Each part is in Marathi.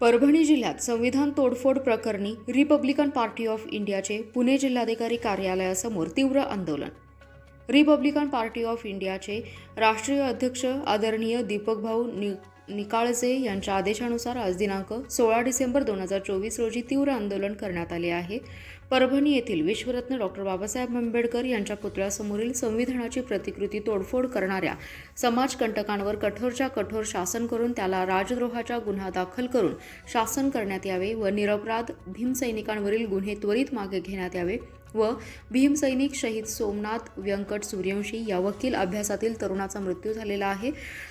परभणी जिल्ह्यात संविधान तोडफोड प्रकरणी रिपब्लिकन पार्टी ऑफ इंडियाचे पुणे जिल्हाधिकारी कार्यालयासमोर तीव्र आंदोलन. रिपब्लिकन पार्टी ऑफ इंडियाचे राष्ट्रीय अध्यक्ष आदरणीय दीपक भाऊ नि निकाळजे यांच्या आदेशानुसार आज दिनांक सोळा डिसेंबर दोन हजार चोवीस रोजी तीव्र आंदोलन करण्यात आले आहे. परभणी येथील विश्वरत्न डॉक्टर बाबासाहेब आंबेडकर यांच्या पुतळ्यासमोरील संविधानाची प्रतिकृती तोडफोड करणाऱ्या समाजकंटकांवर कठोरच्या कठोर शासन करून त्याला राजद्रोहाचा गुन्हा दाखल करून शासन करण्यात यावे व निरपराध भीमसैनिकांवरील गुन्हे त्वरित मागे घेण्यात यावे. व भीमसैनिक शहीद सोमनाथ व्यंकट सूर्यवंशी या वकील अभ्यासातील तरुणाचा मृत्यू झालेला आहे.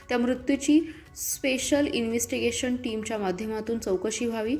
त्या मृत्यूची स्पेशल इन्व्हेस्टिगेशन टीमच्या माध्यमातून चौकशी व्हावी.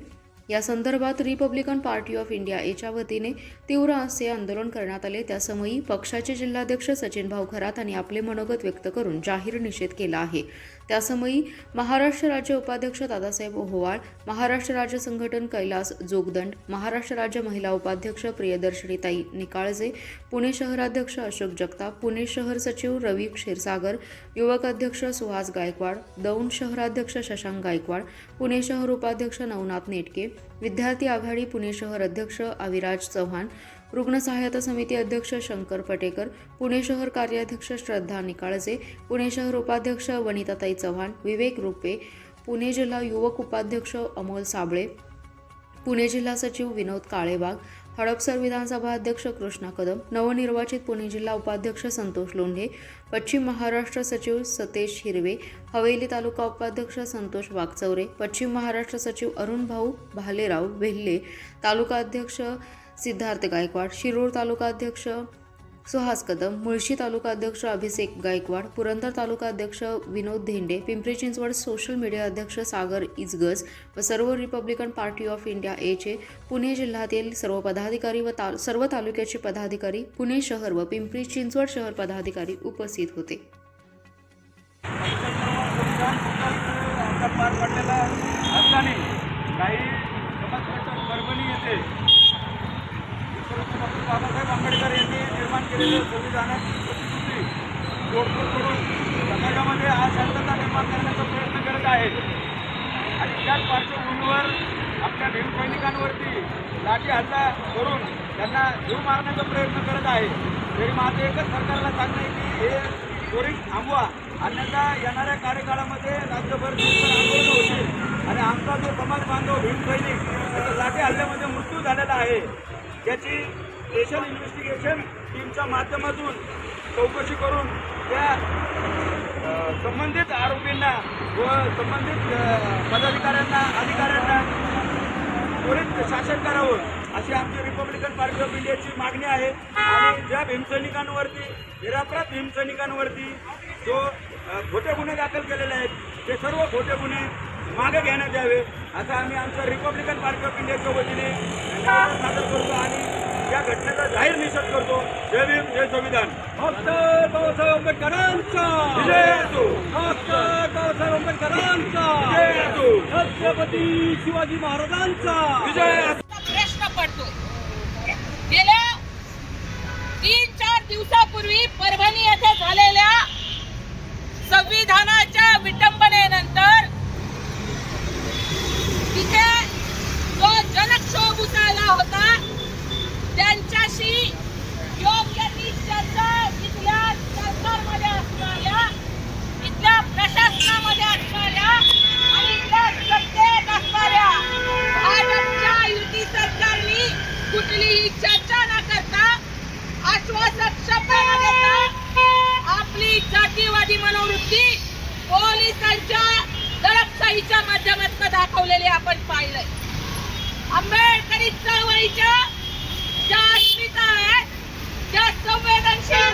या संदर्भात रिपब्लिकन पार्टी ऑफ इंडिया याच्या वतीने तीव्र असे आंदोलन करण्यात आले. त्यासमयी पक्षाचे जिल्हाध्यक्ष सचिन भाऊ खरात यांनी आपले मनोगत व्यक्त करून जाहीर निषेध केला आहे. त्यासमयी महाराष्ट्र राज्य उपाध्यक्ष दादासाहेब ओहोवाळ महाराष्ट्र राज्य संघटन कैलास जोगदंड महाराष्ट्र राज्य महिला उपाध्यक्ष प्रियदर्शनीताई निकाळजे पुणे शहराध्यक्ष अशोक जगताप पुणे शहर सचिव रवी क्षीरसागर युवक अध्यक्ष सुहास गायकवाड दौंड शहराध्यक्ष शशांक गायकवाड पुणे शहर उपाध्यक्ष नवनाथ नेटके विद्यार्थी आघाडी पुणे शहर अध्यक्ष अविराज चव्हाण रुग्ण सहायता समिती अध्यक्ष शंकर पटेकर पुणे शहर कार्याध्यक्ष श्रद्धा निकाळजे पुणे शहर उपाध्यक्ष वनिताताई चव्हाण विवेक रुपे पुणे जिल्हा युवक उपाध्यक्ष अमोल साबळे पुणे जिल्हा सचिव विनोद काळेबाग हडपसर विधानसभा अध्यक्ष कृष्णा कदम नवनिर्वाचित पुणे जिल्हा उपाध्यक्ष संतोष लोंढे पश्चिम महाराष्ट्र सचिव सतेश हिरवे हवेली तालुका उपाध्यक्ष संतोष वागचौरे पश्चिम महाराष्ट्र सचिव अरुण भाऊ भालेराव भेल्ले तालुका अध्यक्ष सिद्धार्थ गायकवाड शिरूर तालुका अध्यक्ष सुहास कदम मुळशी तालुका अध्यक्ष अभिषेक गायकवाड पुरंदर तालुका अध्यक्ष विनोद धेंडे पिंपरी चिंचवड सोशल मीडिया अध्यक्ष सागर इजगज व सर्व रिपब्लिकन पार्टी ऑफ इंडिया एचे पुणे जिल्ह्यातील सर्व पदाधिकारी व ता सर्व तालुक्याचे पदाधिकारी पुणे शहर व पिंपरी चिंचवड शहर पदाधिकारी उपस्थित होते. पार पडलेला असताना काही परभणी येते विश्वरत्न डॉक्टर बाबासाहेब आंबेडकर यांनी निर्माण केलेले संविधानाची प्रतिकृती तोडफोड करून समाजामध्ये अशांतता निर्माण करण्याचा प्रयत्न करत आहे आणि त्याच पार्श्वभूमीवर आपल्या भीम सैनिकांवरती लाठी हल्ला करून त्यांना जीव मारण्याचा प्रयत्न करत आहे तरी माझं एकच सरकारला सांगणं आहे की हे त्वरित थांबवा. अन्यथा येणाऱ्या कार्यकाळामध्ये राज्यभर दिवसभर आंदोलन होतील. आणि आमचा जो समाज बांधव भीम सैनिक लाठी हल्ल्यामध्ये मृत्यू झालेला आहे. याची स्पेशल इन्व्हेस्टिगेशन टीमच्या माध्यमातून चौकशी करून त्या संबंधित आरोपींना व संबंधित पदाधिकाऱ्यांना अधिकाऱ्यांना त्वरित शासन करावं अशी आमची रिपब्लिकन पार्टी ऑफ इंडियाची मागणी आहे. आणि ज्या भीमसैनिकांवरती निरापराध भीमसैनिकांवरती जो खोटे गुन्हे दाखल केलेले आहेत ते सर्व खोटे गुन्हे मागे घेण्यात यावे. असं आम्ही आमच्या रिपब्लिकन पार्टी ऑफ इंडियाच्या वतीने सादर करतो आणि या घटनेचा जाहीर निषेध करतो. जय भीम जय संविधान. डॉक्टर बाबासाहेब आंबेडकरांचा. विजय असो डॉक्टर बाबासाहेब आंबेडकरांचा. विजय असो छत्रपती शिवाजी महाराजांचा. विजय प्रश्न पडतो. गेल्या तीन चार दिवसापूर्वी परभणी झाला होता. त्यांच्याशी योग्य ती चर्चा इथल्या सरकारमध्ये असणाऱ्या इथल्या प्रशासनामध्ये असणाऱ्या आणि इथल्या सत्तेत असणाऱ्या भाजपच्या युती सरकारने कुठलीही चर्चा न करता आश्वासक शब्द न देता आपली जातीवादी मनोवृत्ती पोलिसांच्या दडपशाहीच्या माध्यमातून दाखवलेली आपण पाहिलंय आंबेडकरी चळवळीच्या ज्या अस्मिता आहे ज्या संवेदनशील